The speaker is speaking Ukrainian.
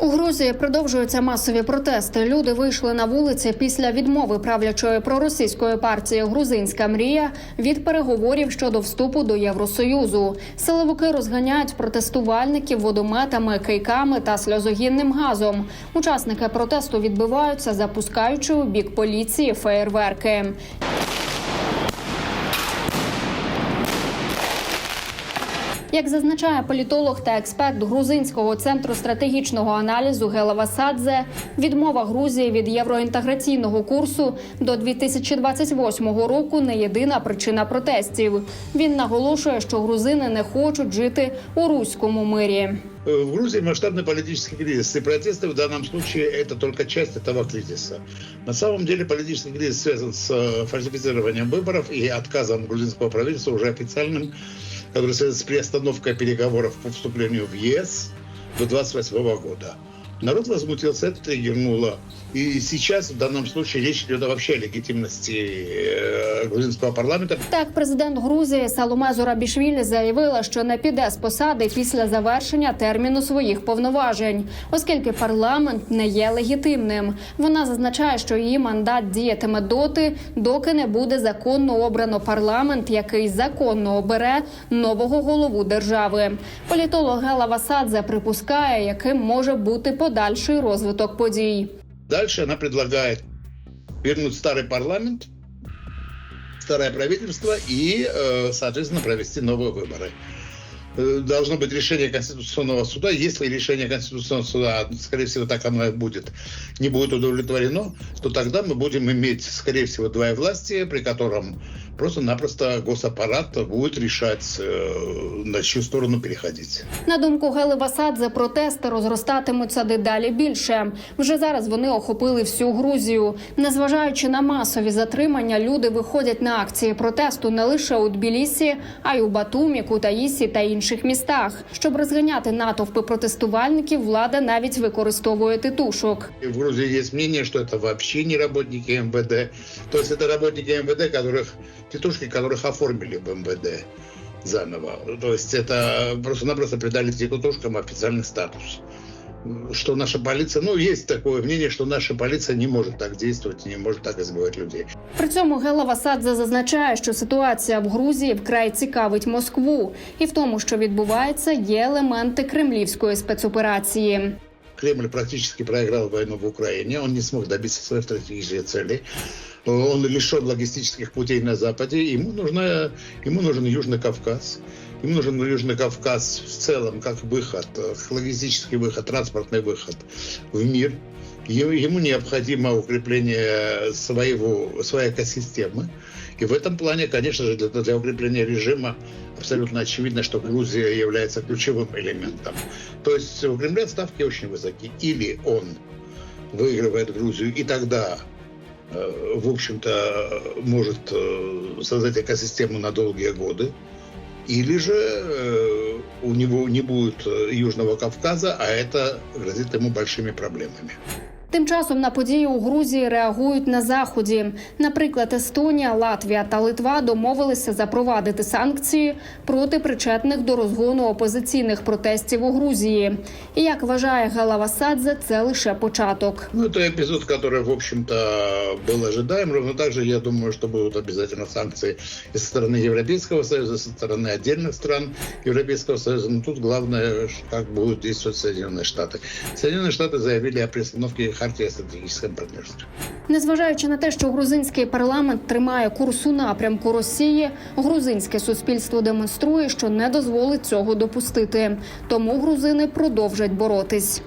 У Грузії продовжуються масові протести. Люди вийшли на вулиці після відмови правлячої проросійської партії Грузинська мрія від переговорів щодо вступу до Євросоюзу. Силовики розганяють протестувальників водометами, кийками та сльозогінним газом. Учасники протесту відбиваються, запускаючи у бік поліції феєрверки. Як зазначає політолог та експерт грузинського центру стратегічного аналізу Гела Васадзе, відмова Грузії від євроінтеграційного курсу до 2028 року не єдина причина протестів. Він наголошує, що грузини не хочуть жити у руському мирі. Э, В Грузии масштабный политический кризис, и протесты в данном случае это только часть этого кризиса. На самом деле политический кризис связан с э, фальсифицированием выборов и отказом грузинского правительства уже официальным, который связан с приостановкой переговоров по вступлению в ЕС до 28 года. Народ возмутился, это триггернуло. И сейчас в данном случае речь идет вообще о легитимности э, грузинского парламента. Так, президент Грузії Саломе Зурабішвілі заявила, що не піде з посади після завершення терміну своїх повноважень, оскільки парламент не є легітимним. Вона зазначає, що її мандат діятиме доти, доки не буде законно обрано парламент, який законно обере нового голову держави. Політолог Гела Васадзе припускає, яким може бути подальший розвиток подій. Дальше она предлагает вернуть старый парламент, старое правительство и, э, соответственно, провести новые выборы. Э, Должно быть решение Конституционного суда. Если решение Конституционного суда, скорее всего, так оно и будет, не будет удовлетворено, то тогда мы будем иметь, скорее всего, двоевластие, при котором просто-напросто госаппарат будет решать, э, на чью сторону переходить. На думку Гели Васадзе, протести розростатимуться дедалі більше. Вже зараз вони охопили всю Грузію. Незважаючи на масові затримання, люди виходять на акції протесту не лише у Тбілісі, а й у Батумі, Кутаїсі та інших містах. Щоб розганяти натовпи протестувальників, влада навіть використовує титушок. И в Грузии есть мнение, что это вообще не работники МВД. То есть это работники МВД, которых тетушки, которых оформили в МВД заново. То есть это просто-напросто придали тетушкам официальный статус. Что наша полиция, ну, есть такое мнение, что наша полиция не может так действовать, не может так избивать людей. При цьому Гела Васадзе зазначає, що ситуація в Грузії вкрай цікавить Москву, і в тому, що відбувається, є елементи кремлівської спецоперації. Кремль практически проиграл войну в Украине, он не смог добиться своих стратегических целей. Он лишен логистических путей на Западе, ему, нужна, ему нужен Южный Кавказ. Ему нужен Южный Кавказ в целом как выход, э, логистический выход, транспортный выход в мир. Ему необходимо укрепление своего, своей экосистемы. И в этом плане, конечно же, для, для укрепления режима абсолютно очевидно, что Грузия является ключевым элементом. То есть у Кремля ставки очень высоки. Или он выигрывает Грузию, и тогда, в общем-то, может э, создать экосистему на долгие годы. Или же э, у него не будет э, Южного Кавказа, а это грозит ему большими проблемами. Тим часом на події у Грузії реагують на заході. Наприклад, Естонія, Латвія та Литва домовилися запровадити санкції проти причетних до розгону опозиційних протестів у Грузії. І як вважає Гела Васадзе, це лише початок. Ну, это эпизод, который, в общем-то, был ожидаем. Ровно так же, я думаю, что будут обязательно санкции и со стороны Европейского Союза, и со стороны отдельных стран Европейского Союза. Но тут главное, как будут действовать Соединенные Штаты. Соединенные Штаты заявили о приостановке хартии о партнерства. Незважаючи на те, що грузинський парламент тримає курс у напрямку Росії, грузинське суспільство демонструє, що не дозволить цього допустити. Тому грузини продовжать боротись.